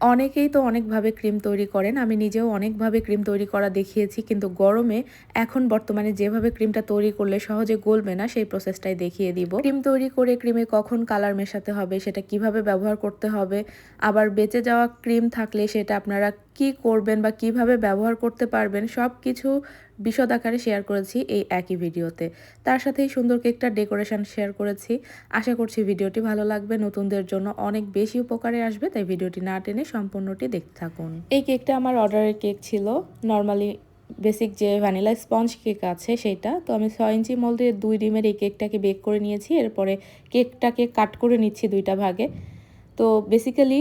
অনেকেই তো অনেকভাবে ক্রিম তৈরি করেন। আমি নিজেও অনেকভাবে ক্রিম তৈরি করা দেখিয়েছি, কিন্তু গরমে এখন বর্তমানে যেভাবে ক্রিমটা তৈরি করলে সহজে গলবে না, সেই প্রসেসটাই দেখিয়ে দিব। ক্রিম তৈরি করে ক্রিমে কখন কালার মেশাতে হবে, সেটা কীভাবে ব্যবহার করতে হবে, আবার বেঁচে যাওয়া ক্রিম থাকলে সেটা আপনারা কি করবেন বা কীভাবে ব্যবহার করতে পারবেন সব কিছু বিশদ আকারে শেয়ার করেছি এই একই ভিডিওতে। তার সাথেই সুন্দর কেকটার ডেকোরেশন শেয়ার করেছি। আশা করছি ভিডিওটি ভালো লাগবে। নতুনদের জন্য অনেক বেশি উপকারে আসবে, তাই ভিডিওটি না টেনে সম্পূর্ণটি দেখতে থাকুন। এই কেকটা আমার অর্ডারের কেক ছিল। নর্মালি বেসিক যে ভ্যানিলা স্পঞ্জ কেক আছে সেটা, তো আমি ছয় ইঞ্চি মোল দিয়ে দুই ডিমের এই কেকটাকে বেক করে নিয়েছি। এরপরে কেকটাকে কাট করে নিচ্ছি দুইটা ভাগে। তো বেসিক্যালি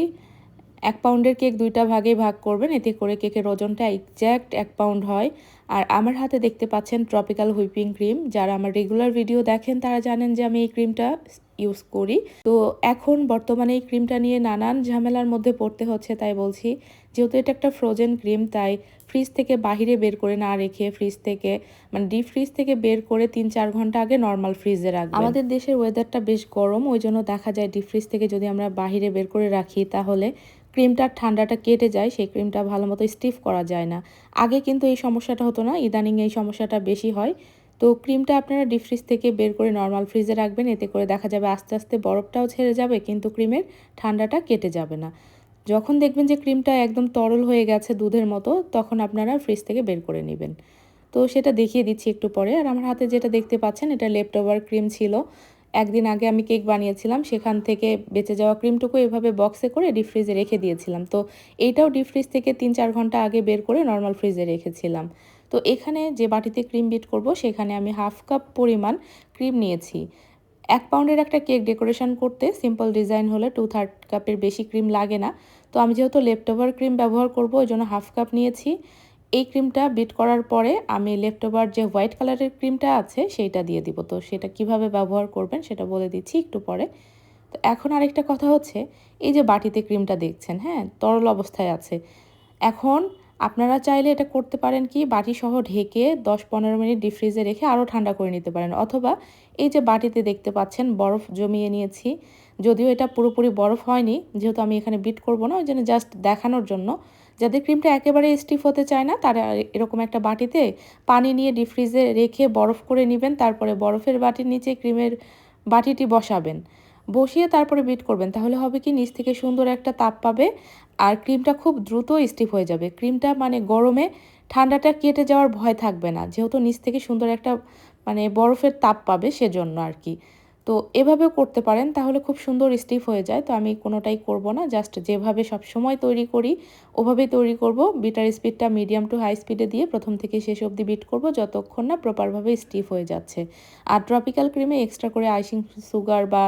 এক পাউন্ডের কেক দুইটা ভাগে ভাগ করবেন, এতে করে কেকের ওজনটা এক্স্যাক্ট এক পাউন্ড হয়। আর আমার হাতে দেখতে পাচ্ছেন ট্রপিক্যাল হুইপিং ক্রিম যারা আমার রেগুলার ভিডিও দেখেন, তারা জানেন যে আমি এই ক্রিমটা ইউজ করি। তো এখন বর্তমানে এই ক্রিমটা নিয়ে নানান ঝামেলার মধ্যে পড়তে হচ্ছে, তাই বলছি, যেহেতু এটা একটা ফ্রোজেন ক্রিম তাই ফ্রিজ থেকে বাহিরে বের করে না রেখে ফ্রিজ থেকে মানে ডিপ ফ্রিজ থেকে বের করে তিন চার ঘণ্টা আগে নর্মাল ফ্রিজে রাখব আমাদের দেশের ওয়েদারটা বেশ গরম, ওই জন্য দেখা যায় ডিপ ফ্রিজ থেকে যদি আমরা বাহিরে বের করে রাখি, তাহলে ক্রিমটার ঠান্ডাটা কেটে যায়, সেই ক্রিমটা ভালো মতো স্টিফ করা যায় না। আগে কিন্তু এই সমস্যাটা হতো না, ইদানিং এই সমস্যাটা বেশি হয়। তো ক্রিমটা আপনারা ডিপ ফ্রিজ থেকে বের করে নর্মাল ফ্রিজে রাখবেন, এতে করে দেখা যাবে আস্তে আস্তে বরফটাও ছেড়ে যাবে, কিন্তু ক্রিমের ঠান্ডাটা কেটে যাবে না। যখন দেখবেন যে ক্রিমটা একদম তরল হয়ে গেছে দুধের মতো, তখন আপনারা ফ্রিজ থেকে বের করে নেবেন। তো সেটা দেখিয়ে দিচ্ছি একটু পরে। আর আমার হাতে যেটা দেখতে পাচ্ছেন, এটা লেফট ওভার ক্রিম ছিল। একদিন আগে আমি কেক বানিয়েছিলাম, সেখান থেকে বেঁচে যাওয়া ক্রিমটুকু এভাবে বক্সে করে ডিপ ফ্রিজে রেখে দিয়েছিলাম। তো এইটাও ডিপ ফ্রিজ থেকে তিন চার ঘণ্টা আগে বের করে নর্মাল ফ্রিজে রেখেছিলাম। তো এখানে যে বাটিতে ক্রিম বিট করব, সেখানে আমি হাফ কাপ পরিমাণ ক্রিম নিয়েছি। এক পাউন্ডের একটা কেক ডেকোরেশন করতে সিম্পল ডিজাইন হলে টু থার্ড কাপের বেশি ক্রিম লাগে না। তো আমি যেহেতু লেফট ওভার ক্রিম ব্যবহার করব, ওই জন্য হাফ কাপ নিয়েছি। এই ক্রিমটা বিট করার পরে আমি লেফট ওভার যে হোয়াইট কালারের ক্রিমটা আছে সেইটা দিয়ে দিব। তো সেটা কীভাবে ব্যবহার করবেন সেটা বলে দিচ্ছি একটু পরে। তো এখন আরেকটা কথা হচ্ছে, এই যে বাটিতে ক্রিমটা দেখছেন হ্যাঁ তরল অবস্থায় আছে। এখন আপনারা চাইলে এটা করতে পারেন কি বাটি সহ ঢেকে দশ পনেরো মিনিট ডিপ ফ্রিজে রেখে আরও ঠান্ডা করে নিতে পারেন। অথবা এই যে বাটিতে দেখতে পাচ্ছেন, বরফ জমিয়ে নিয়েছি, যদিও এটা পুরোপুরি বরফ হয়নি, যেহেতু আমি এখানে বিট করব না, ওই জন্য জাস্ট দেখানোর জন্য যাদের ক্রিমটা একেবারে স্টিফ হতে চায় না, তারা এরকম একটা বাটিতে পানি নিয়ে ডিপ ফ্রিজে রেখে বরফ করে নেবেন, তারপরে বরফের বাটির নিচে ক্রিমের বাটিটি বসাবেন। বসিয়ে তারপরে বিট করবেন, তাহলে হবে কি নিচ থেকে সুন্দর একটা তাপ পাবে আর ক্রিমটা খুব দ্রুত স্টিফ হয়ে যাবে। ক্রিমটা মানে গরমে ঠান্ডাটা কেটে যাওয়ার ভয় থাকবে না, যেহেতু নিচ থেকে সুন্দর একটা মানে বরফের তাপ পাবে সেজন্য আর কি। তো এভাবেও করতে পারেন, তাহলে খুব সুন্দর স্টিফ হয়ে যায়। তো আমি কোনোটাই করব না, জাস্ট যেভাবে সব সময় তৈরি করি, ওভাবেই তৈরি করব। বিটার স্পিডটা মিডিয়াম টু হাই স্পিডে দিয়ে প্রথম থেকে শেষ অবধি বিট করব, যতক্ষণ না প্রপারভাবে স্টিফ হয়ে যাচ্ছে। আর ট্রপিক্যাল ক্রিমে এক্সট্রা করে আইসিং সুগার বা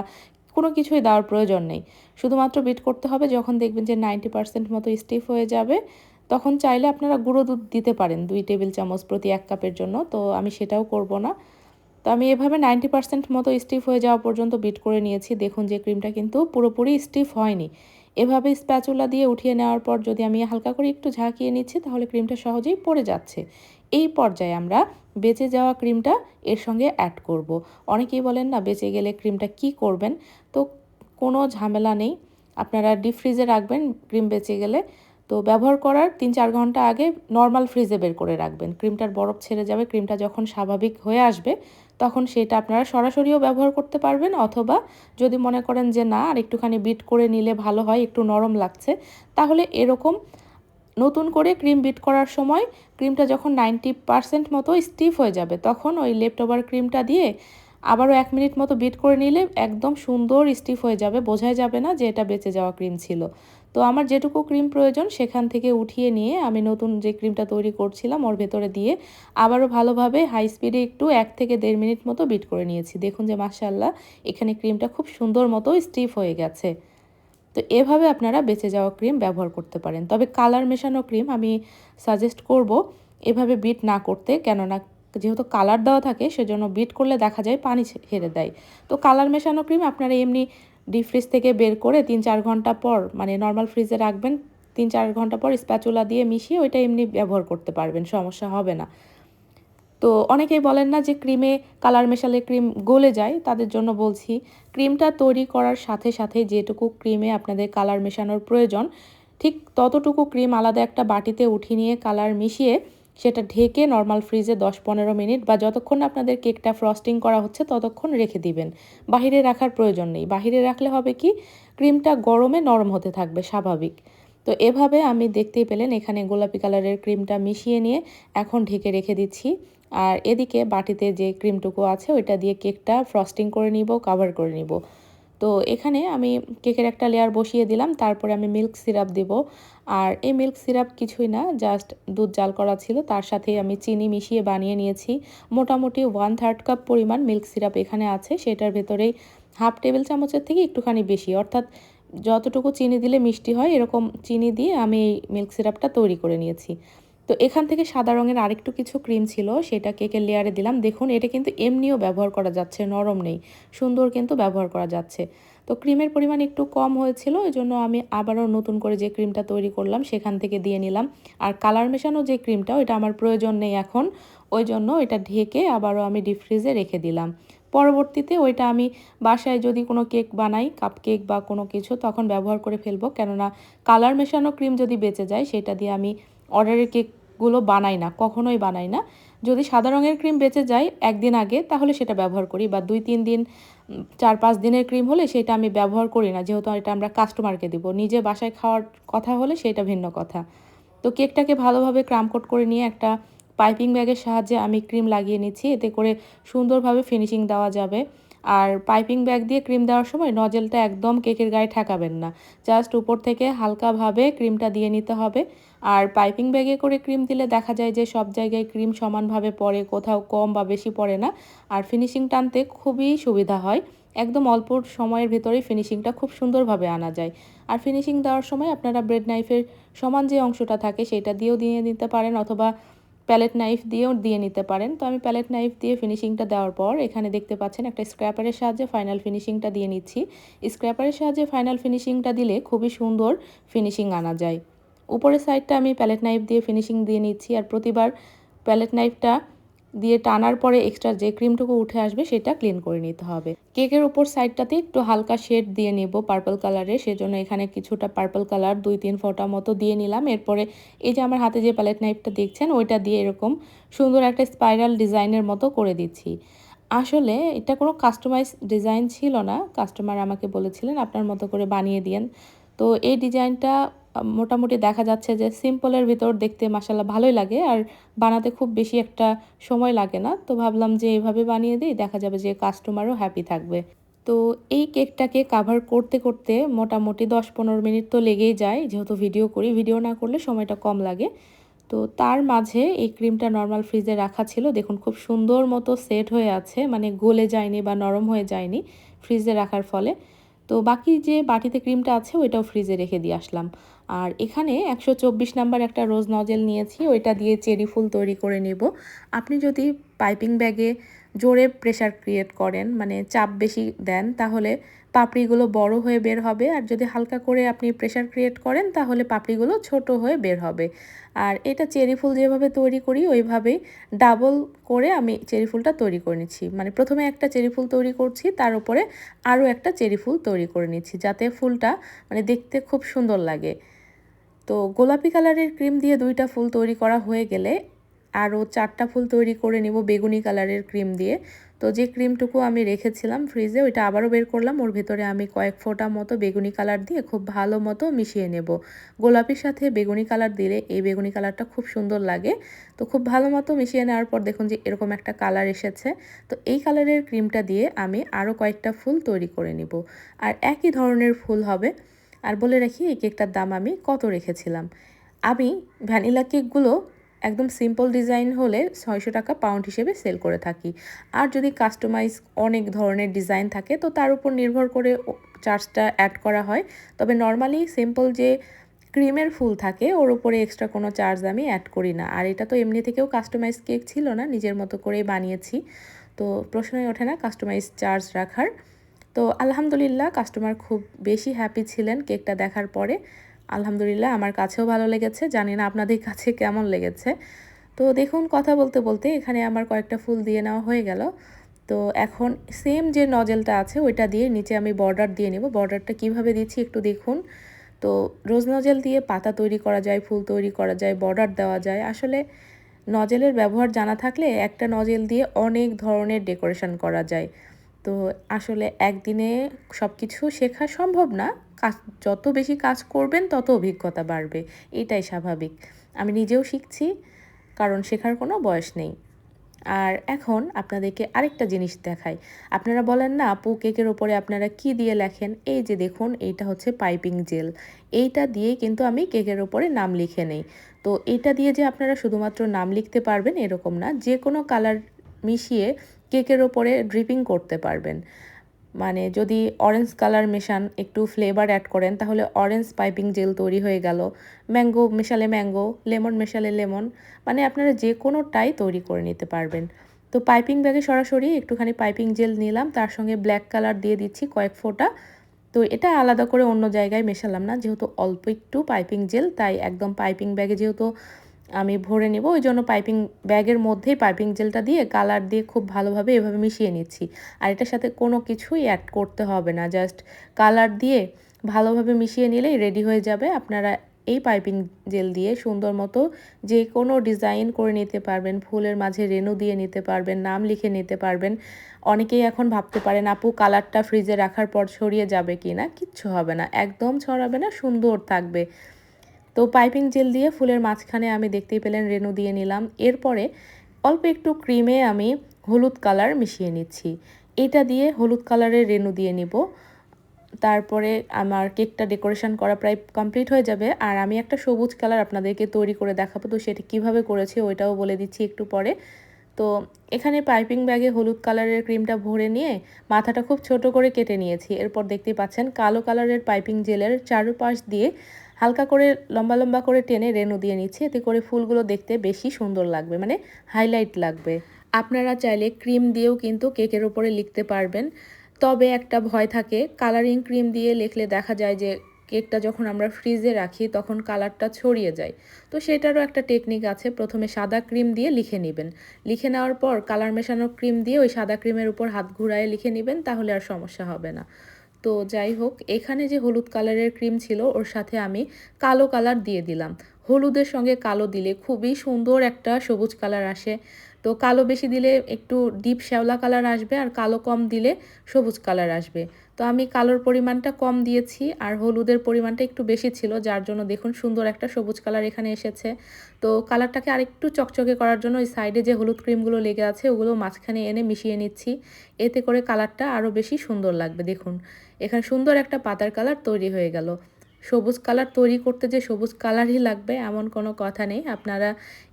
কোনো কিছুই দেওয়ার প্রয়োজন নেই। শুধুমাত্র বিট করতে হবে, যখন দেখবেন যে নাইনটি পার্সেন্ট মতো স্টিফ হয়ে যাবে, তখন চাইলে আপনারা গুঁড়ো দুধ দিতে পারেন দুই টেবিল চামচ প্রতি এক কাপের জন্য। তো আমি সেটাও করব না। তো আমি এভাবে নাইনটি পার্সেন্ট মতো স্টিফ হয়ে যাওয়া পর্যন্ত বিট করে নিয়েছি। দেখুন যে ক্রিমটা কিন্তু পুরোপুরি স্টিফ হয়নি। এভাবে স্প্যাচুলা দিয়ে উঠিয়ে নেওয়ার পর যদি আমি হালকা করে একটু ঝাঁকিয়ে নিচ্ছি, তাহলে ক্রিমটা সহজেই পড়ে যাচ্ছে। এই পর্যায়ে আমরা বেঁচে যাওয়া ক্রিমটা এর সঙ্গে অ্যাড করব। অনেকেই বলেন না, বেঁচে গেলে ক্রিমটা কি করবেন? তো কোনো ঝামেলা নেই। আপনারা ডিপ ফ্রিজে রাখবেন ক্রিম বেঁচে গেলে। তো ব্যবহার করার তিন চার ঘণ্টা আগে নর্মাল ফ্রিজে বের করে রাখবেন। ক্রিমটার বরফ ছেড়ে যাবে, ক্রিমটা যখন স্বাভাবিক হয়ে আসবে তখন সেটা আপনারা সরাসরিও ব্যবহার করতে পারবেন, অথবা যদি মনে করেন যে না, আর একটুখানি বিট করে নিলে ভালো হয়, একটু নরম লাগছে, তাহলে এরকম নতুন করে ক্রিম বিট করার সময় ক্রিমটা যখন নাইনটি পারসেন্ট মতো স্টিফ হয়ে যাবে, তখন ওই লেফট ওভার ক্রিমটা দিয়ে আবারও এক মিনিট মতো বিট করে নিলে একদম সুন্দর স্টিফ হয়ে যাবে, বোঝাই যাবে না যে এটা বেঁচে যাওয়া ক্রিম ছিল। তো আমার যেটুকু ক্রিম প্রয়োজন সেখান থেকে উঠিয়ে নিয়ে আমি নতুন যে ক্রিমটা তৈরি করছিলাম ওর ভেতরে দিয়ে আবারও ভালোভাবে হাই স্পিডে একটু এক থেকে দেড় মিনিট মতো বিট করে নিয়েছি। দেখুন যে মাসাল্লাহ এখানে ক্রিমটা খুব সুন্দর মতো স্টিফ হয়ে গেছে। তো এভাবে আপনারা বেঁচে যাওয়া ক্রিম ব্যবহার করতে পারেন। তবে কালার মেশানো ক্রিম আমি সাজেস্ট করব এভাবে বিট না করতে, কেননা যেহেতু কালার দেওয়া থাকে সেজন্য বিট করলে দেখা যায় পানি ছেড়ে দেয়। তো কালার মেশানো ক্রিম আপনারা এমনি ডিপ ফ্রিজ থেকে বের করে তিন চার ঘণ্টা পর মানে নর্মাল ফ্রিজে রাখবেন, তিন চার ঘণ্টা পর স্প্যাচুলা দিয়ে মিশিয়ে ওইটা এমনি ব্যবহার করতে পারবেন, সমস্যা হবে না। তো অনেকেই বলেন না যে ক্রিমে কালার মেশালে ক্রিম গলে যায়, তাদের জন্য বলছি ক্রিমটা তৈরি করার সাথে সাথে যেটুকু ক্রিমে আপনাদের কালার মেশানোর প্রয়োজন, ঠিক ততটুকু ক্রিম আলাদা একটা বাটিতে উঠিয়ে নিয়ে কালার মিশিয়ে সেটা ঢেকে নর্মাল ফ্রিজে দশ পনেরো মিনিট বা যতক্ষণ আপনাদের কেকটা ফ্রস্টিং করা হচ্ছে ততক্ষণ রেখে দিবেন। বাহিরে রাখার প্রয়োজন নেই। বাহিরে রাখলে হবে কি? ক্রিমটা গরমে নরম হতে থাকবে, স্বাভাবিক। তো এভাবে আমি দেখতেই পেলেন এখানে গোলাপি কালারের ক্রিমটা মিশিয়ে নিয়ে এখন ঢেকে রেখে দিচ্ছি। আর এদিকে বাটিতে যে ক্রিমটুকু আছে ওইটা দিয়ে কেকটা ফ্রস্টিং করে নিব কাভার করে নিব। তো এখানে আমি কেকের একটা লেয়ার বসিয়ে দিলাম, তারপরে আমি মিল্ক সিরাপ দিব। আর এই মিল্ক সিরাপ কিছুই না জাস্ট দুধ জাল করা ছিল, তার সাথে আমি চিনি মিশিয়ে বানিয়ে নিয়েছি। মোটামুটি ওয়ান থার্ড কাপ পরিমাণ মিল্ক সিরাপ এখানে আছে, সেটার ভেতরেই হাফ টেবিল চামচের থেকে একটুখানি বেশি। অর্থাৎ যতটুকু চিনি দিলে মিষ্টি হয়, এরকম চিনি দিয়ে আমি এই মিল্ক সিরাপটা তৈরি করে নিয়েছি। তো এখান থেকে সাদা রঙের আরেকটু কিছু ক্রিম ছিল সেটা কেকের লেয়ারে দিলাম। দেখুন, এটা কিন্তু এমনিও ব্যবহার করা যাচ্ছে, নরম নেই, সুন্দর কিন্তু ব্যবহার করা যাচ্ছে। তো ক্রিমের পরিমাণ একটু কম হয়েছিল এই জন্য আমি আবারও নতুন করে যে ক্রিমটা তৈরি করলাম, সেখান থেকে দিয়ে নিলাম। আর কালার মেশানো যে ক্রিমটা ওইটা আমার প্রয়োজন নেই এখন, ওই জন্য এটা ঢেকে আবারও আমি ডিপ ফ্রিজে রেখে দিলাম। পরবর্তীতে ওইটা আমি বাসায় যদি কোনো কেক বানাই কাপ কেক বা কোনো কিছু, তখন ব্যবহার করে ফেলব। কেননা কালার মেশানো ক্রিম যদি বেঁচে যায়, সেটা দিয়ে আমি অর্ডারের কেকগুলো বানাই না, কখনোই বানাই না। যদি সাদা রঙের ক্রিম বেঁচে যায় একদিন আগে, তাহলে সেটা ব্যবহার করি। বা দুই, তিন দিন, চার, পাঁচ দিনের ক্রিম হলে সেটা আমি ব্যবহার করি না, যেহেতু এটা আমরা কাস্টমারকে দিব। নিজে বাসায় খাওয়ার কথা হলে সেটা ভিন্ন কথা। তো কেকটাকে ভালোভাবে ক্রামকোট করে নিয়ে একটা পাইপিং ব্যাগের সাহায্যে আমি ক্রিম লাগিয়ে নিচ্ছি। এতে করে সুন্দরভাবে ফিনিশিং দেওয়া যাবে। আর পাইপিং ব্যাগ দিয়ে ক্রিম দেওয়ার সময় নজেলটা একদম কেকের গায়ে ঠেকাবেন না। জাস্ট উপর থেকে হালকাভাবে ক্রিমটা দিয়ে নিতে হবে। আর পাইপিং ব্যাগে করে ক্রিম দিলে দেখা যায় যে সব জায়গায় ক্রিম সমানভাবে পড়ে, কোথাও কম বা বেশি পড়ে না। আর ফিনিশিং টানতে খুবই সুবিধা হয়। একদম অল্প সময়ের ভেতরেই ফিনিশিংটা খুব সুন্দরভাবে আনা যায়। আর ফিনিশিং দেওয়ার সময় আপনারা ব্রেড নাইফের সমান যে অংশটা থাকে সেটা দিয়েও দিয়ে নিতে পারেন অথবা প্যালেট নাইফ দিয়েও দিয়ে নিতে পারেন। তো আমি প্যালেট নাইফ দিয়ে ফিনিশিংটা দেওয়ার পর এখানে দেখতে পাচ্ছেন একটা স্ক্র্যাপারের সাহায্যে ফাইনাল ফিনিশিংটা দিয়ে নিচ্ছি। স্ক্র্যাপারের সাহায্যে ফাইনাল ফিনিশিংটা দিলে খুবই সুন্দর ফিনিশিং আনা যায়। উপরের সাইডটা আমি প্যালেট নাইফ দিয়ে ফিনিশিং দিয়ে নিচ্ছি আর প্রতিবার প্যালেট নাইফটা দিয়ে টানার পরে এক্সট্রা যে ক্রিমটুকু উঠে আসবে সেটা ক্লিন করে নিতে হবে। কেকের উপর সাইডটাতে একটু হালকা শেড দিয়ে নেব পার্পল কালারের সেজন্য এখানে কিছুটা পার্পল কালার দুই তিন ফোঁটা মতো দিয়ে নিলাম। এরপরে এই যে আমার হাতে যে প্যালেট নাইফটা দেখছেন, ওইটা দিয়ে এরকম সুন্দর একটা স্পাইরাল ডিজাইনের মতো করে দিচ্ছি। আসলে এটা কোনো কাস্টমাইজ ডিজাইন ছিল না। কাস্টমার আমাকে বলেছিলেন, আপনার মতো করে বানিয়ে দিয়েন। তো এই ডিজাইনটা মোটামুটি দেখা যাচ্ছে যে সিম্পলের ভিতর দেখতে মাসাল্লাহ ভালোই লাগে আর বানাতে খুব বেশি একটা সময় লাগে না। তো ভাবলাম যে এইভাবে বানিয়ে দিই, দেখা যাবে যে কাস্টমারও হ্যাপি থাকবে। তো এই কেকটাকে কাভার করতে করতে মোটামুটি দশ পনেরো মিনিট তো লেগেই যায়, যেহেতু ভিডিও করি ভিডিও না করলে সময়টা কম লাগে। তো তার মাঝে এই ক্রিমটা নর্মাল ফ্রিজে রাখা ছিল, দেখুন খুব সুন্দর মতো সেট হয়ে আছে মানে গলে যায়নি বা নরম হয়ে যায়নি ফ্রিজে রাখার ফলে। তো বাকি যে বাটিতে ক্রিমটা আছে, ওইটাও ফ্রিজে রেখে দিয়ে আসলাম। আর এখানে একশো চব্বিশ নাম্বার একটা রোজ নজেল নিয়েছি, ওইটা দিয়ে চেরি ফুল তৈরি করে নেব। আপনি যদি পাইপিং ব্যাগে জোরে প্রেশার ক্রিয়েট করেন মানে চাপ বেশি দেন, তাহলে পাপড়িগুলো বড় হয়ে বের হবে। আর যদি হালকা করে আপনি প্রেশার ক্রিয়েট করেন, তাহলে পাপড়িগুলো ছোট হয়ে বের হবে। আর এটা চেরি ফুল যেভাবে তৈরি করি, ওইভাবেই ডাবল করে আমি চেরি ফুলটা তৈরি করে নিচ্ছি। মানে প্রথমে একটা চেরি ফুল তৈরি করছি, তার উপরে আরও একটা চেরি ফুল তৈরি করে নিচ্ছি, যাতে ফুলটা মানে দেখতে খুব সুন্দর লাগে। তো গোলাপি কালারের ক্রিম দিয়ে দুইটা ফুল তৈরি করা হয়ে গেলে, আরও চারটা ফুল তৈরি করে নেব বেগুনি কালারের ক্রিম দিয়ে। তো যে ক্রিমটুকু আমি রেখেছিলাম ফ্রিজে, ওইটা আবারও বের করলাম। ওর ভেতরে আমি কয়েক ফোঁটা মতো বেগুনি কালার দিয়ে খুব ভালো মতো মিশিয়ে নেব। গোলাপির সাথে বেগুনি কালার দিলে এই বেগুনি কালারটা খুব সুন্দর লাগে। তো খুব ভালো মতো মিশিয়ে নেওয়ার পর দেখুন যে এরকম একটা কালার এসেছে। তো এই কালারের ক্রিমটা দিয়ে আমি আরও কয়েকটা ফুল তৈরি করে নিব। আর একই ধরনের ফুল হবে। আর বলে রাখি এই কেকটার দাম আমি কত রেখেছিলাম? আমি ভ্যানিলা কেকগুলো একদম সিম্পল ডিজাইন হলে ছয়শো টাকা পাউন্ড হিসেবে সেল করে থাকি। আর যদি কাস্টমাইজ অনেক ধরনের ডিজাইন থাকে, তো তার উপর নির্ভর করে চার্জটা অ্যাড করা হয়। তবে নর্মালি সিম্পল যে ক্রিমের ফুল থাকে, ওর উপরে এক্সট্রা কোনো চার্জ আমি অ্যাড করি না। আর এটা তো এমনি থেকেও কাস্টমাইজ কেক ছিল না, নিজের মতো করেই বানিয়েছি। তো প্রশ্নই ওঠে না কাস্টমাইজ চার্জ রাখার। তো আলহামদুলিল্লাহ কাস্টমার খুব বেশি হ্যাপি ছিলেন কেকটা দেখার পরে। আলহামদুলিল্লাহ আমার কাছেও ভালো লেগেছে, জানি না আপনাদের কাছে কেমন লেগেছে। তো দেখুন, কথা বলতে বলতে এখানে আমার কয়েকটা ফুল দিয়ে নেওয়া হয়ে গেল। তো এখন সেম যে নজেলটা আছে, ওইটা দিয়ে নিচে আমি বর্ডার দিয়ে নেব। বর্ডারটা কীভাবে দিচ্ছি একটু দেখুন। তো রোজ নজেল দিয়ে পাতা তৈরি করা যায়, ফুল তৈরি করা যায় বর্ডার দেওয়া যায়। আসলে নজেলের ব্যবহার জানা থাকলে একটা নজেল দিয়ে অনেক ধরনের ডেকোরেশন করা যায়। তো আসলে একদিনে সব কিছু শেখা সম্ভব না। কাজ, যত বেশি কাজ করবেন, তত অভিজ্ঞতা বাড়বে। এটাই স্বাভাবিক। আমি নিজেও শিখছি, কারণ শেখার কোনো বয়স নেই। আর এখন আপনাদেরকে আরেকটা জিনিস দেখাই। আপনারা বলেন না আপু কেকের ওপরে আপনারা কি দিয়ে লেখেন? এই যে দেখুন, এইটা হচ্ছে পাইপিং জেল। এইটা দিয়ে কিন্তু আমি কেকের ওপরে নাম লিখে নেই। তো এটা দিয়ে যে আপনারা শুধুমাত্র নাম লিখতে পারবেন এরকম না। যে কোনো কালার মিশিয়ে কেকের ওপরে ড্রিপিং করতে পারবেন। মানে যদি অরেঞ্জ কালার মেশান, একটু ফ্লেভার অ্যাড করেন, তাহলে অরেঞ্জ পাইপিং জেল তৈরি হয়ে গেল। ম্যাঙ্গো মেশালে ম্যাঙ্গো লেমন মেশালে লেমন মানে আপনারা যে কোনোটাই তৈরি করে নিতে পারবেন। তো পাইপিং ব্যাগে সরাসরি একটুখানি পাইপিং জেল নিলাম, তার সঙ্গে ব্ল্যাক কালার দিয়ে দিচ্ছি কয়েক ফোঁটা। তো এটা আলাদা করে অন্য জায়গায় মেশালাম না, যেহেতু অল্প একটু পাইপিং জেল তাই একদম পাইপিং ব্যাগে যেহেতু আমি ভরে নিব, ওই জন্য পাইপিং ব্যাগের মধ্যেই পাইপিং জেলটা দিয়ে কালার দিয়ে খুব ভালোভাবে এভাবে মিশিয়ে নিচ্ছি। আর এটার সাথে কোনো কিছুই অ্যাড করতে হবে না জাস্ট কালার দিয়ে ভালোভাবে মিশিয়ে নিলেই রেডি হয়ে যাবে। আপনারা এই পাইপিং জেল দিয়ে সুন্দর মতো যে কোনো ডিজাইন করে নিতে পারবেন, ফুলের মাঝে রেনু দিয়ে নিতে পারবেন, নাম লিখে নিতে পারবেন। অনেকেই এখন ভাবতে পারেন আপু কালারটা ফ্রিজে রাখার পর ছড়িয়ে যাবে কি না কিচ্ছু হবে না, একদম ছড়াবে না, সুন্দর থাকবে। তো পাইপিং জেল দিয়ে ফুলের মাঝখানে আমি দেখতেই পেলেন রেনু দিয়ে নিলাম। এরপরে অল্প একটু ক্রিমে আমি হলুদ কালার মিশিয়ে নিচ্ছি। এটা দিয়ে হলুদ কালারের রেনু দিয়ে নিব। তারপরে আমার কেকটা ডেকোরেশন করা প্রায় কমপ্লিট হয়ে যাবে। আর আমি একটা সবুজ কালার আপনাদেরকে তৈরি করে দেখাবো। তো সেটা কীভাবে করেছি ওইটাও বলে দিচ্ছি একটু পরে। তো এখানে পাইপিং ব্যাগে হলুদ কালারের ক্রিমটা ভরে নিয়ে মাথাটা খুব ছোট করে কেটে নিয়েছি। এরপর দেখতেই পাচ্ছেন কালো কালারের পাইপিং জেলের চারুপাশ দিয়ে হালকা করে, লম্বা লম্বা করে টেনে রেনু দিয়ে নিচ্ছি। এতে করে ফুলগুলো দেখতে বেশি সুন্দর লাগবে মানে হাইলাইট লাগবে। আপনারা চাইলে ক্রিম দিয়েও কিন্তু কেকের ওপরে লিখতে পারবেন। তবে একটা ভয় থাকে কালারিং ক্রিম দিয়ে লিখলে দেখা যায় যে কেকটা যখন আমরা ফ্রিজে রাখি, তখন কালারটা ছড়িয়ে যায়। তো সেটারও একটা টেকনিক আছে, প্রথমে সাদা ক্রিম দিয়ে লিখে নেবেন। লিখে নেওয়ার পর কালার মেশানো ক্রিম দিয়ে ওই সাদা ক্রিমের উপর হাত ঘুরায় লিখে নেবেন, তাহলে আর সমস্যা হবে না। তো যাই হোক, এখানে যে হলুদ কালারের ক্রিম ছিল, ওর সাথে আমি কালো কালার দিয়ে দিলাম। হলুদের সঙ্গে কালো দিলে খুবই সুন্দর একটা সবুজ কালার আসে। তো কালো বেশি দিলে একটু ডিপ শ্যাওলা কালার আসবে আর কালো কম দিলে সবুজ কালার আসবে। তো আমি কালোর পরিমাণটা কম দিয়েছি আর হলুদের পরিমাণটা একটু বেশি ছিল, যার জন্য দেখুন সুন্দর একটা সবুজ কালার এখানে এসেছে। তো কালারটাকে আরেকটু চকচকে করার জন্য ওই সাইডে যে হলুদ ক্রিমগুলো লেগে আছে, ওগুলো মাঝখানে এনে মিশিয়ে নিচ্ছি। এতে করে কালারটা আরও বেশি সুন্দর লাগবে, দেখুন। এখানে সুন্দর একটা পাতার কালার তৈরি হয়ে গেল। সবুজ কালার তৈরি করতে যে সবুজ কালারই লাগবে এমন কোনো কথা নেই। আপনারা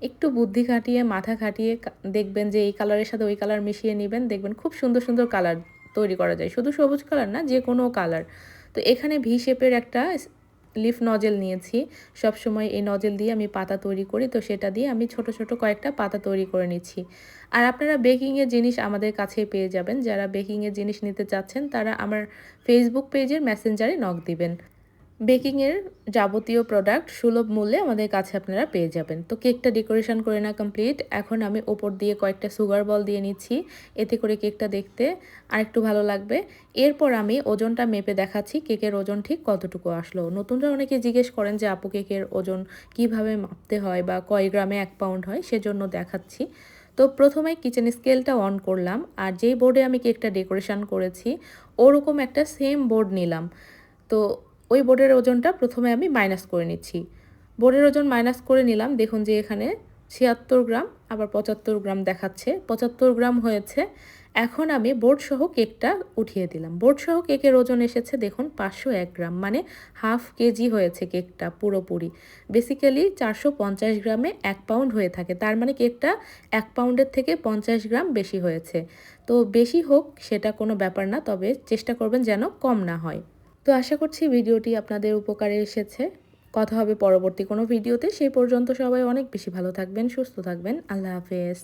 একটু বুদ্ধি খাটিয়ে, মাথা খাটিয়ে দেখবেন যে এই কালারের সাথে ওই কালার মিশিয়ে নেবেন, দেখবেন খুব সুন্দর সুন্দর কালার তৈরি করা যায়। শুধু সবুজ কালার না যে কোনো কালার। তো এখানে ভি শেপের একটা লিফ নজেল নিয়েছি। সব সময় এই নজেল দিয়ে আমি পাতা তৈরি করি, তো সেটা দিয়ে আমি ছোট ছোট কয়েকটা পাতা তৈরি করে নিচ্ছি। আর আপনারা বেকিংয়ের জিনিস আমাদের কাছে পেয়ে যাবেন। যারা বেকিংয়ের জিনিস নিতে চাচ্ছেন, তারা আমার ফেসবুক পেজের মেসেঞ্জারে নক দিবেন। বেকিংয়ের যাবতীয় প্রোডাক্ট সুলভ মূল্যে আমাদের কাছে আপনারা পেয়ে যাবেন। তো কেকটা ডেকোরেশন করে না কমপ্লিট এখন আমি ওপর দিয়ে কয়েকটা সুগার বল দিয়ে নিচ্ছি। এতে করে কেকটা দেখতে আরেকটু ভালো লাগবে। এরপর আমি ওজনটা মেপে দেখাচ্ছি কেকের ওজন ঠিক কতটুকু আসলো। নতুনরা অনেকে জিজ্ঞেস করেন যে, আপু, কেকের ওজন কীভাবে মাপতে হয় বা কয় গ্রামে এক পাউন্ড হয়? সেজন্য দেখাচ্ছি। তো প্রথমে কিচেন স্কেলটা অন করলাম আর যেই বোর্ডে আমি কেকটা ডেকোরেশন করেছি, ওরকম একটা সেম বোর্ড নিলাম। তো ওই বোর্ডের ওজনটা প্রথমে আমি মাইনাস করে নিচ্ছি। বোর্ডের ওজন মাইনাস করে নিলাম, দেখুন যে এখানে ছিয়াত্তর গ্রাম, আবার পঁচাত্তর গ্রাম দেখাচ্ছে। পঁচাত্তর গ্রাম হয়েছে, এখন আমি বোর্ড সহ কেকটা উঠিয়ে দিলাম। বোর্ড সহ কেকের ওজন এসেছে, দেখুন, পাঁচশো এক গ্রাম মানে হাফ কেজি হয়েছে কেকটা পুরোপুরি। বেসিক্যালি চারশো পঞ্চাশ গ্রামে এক পাউন্ড হয়ে থাকে, তার মানে কেকটা এক পাউন্ডের থেকে পঞ্চাশ গ্রাম বেশি হয়েছে। তো বেশি হোক সেটা কোনো ব্যাপার না, তবে চেষ্টা করবেন যেন কম না হয়। তো আশা করছি ভিডিওটি আপনাদের উপকারে এসেছে। কথা হবে পরবর্তী কোনো ভিডিওতে। সেই পর্যন্ত সবাই অনেক বেশি ভালো থাকবেন, সুস্থ থাকবেন। আল্লাহ হাফেজ।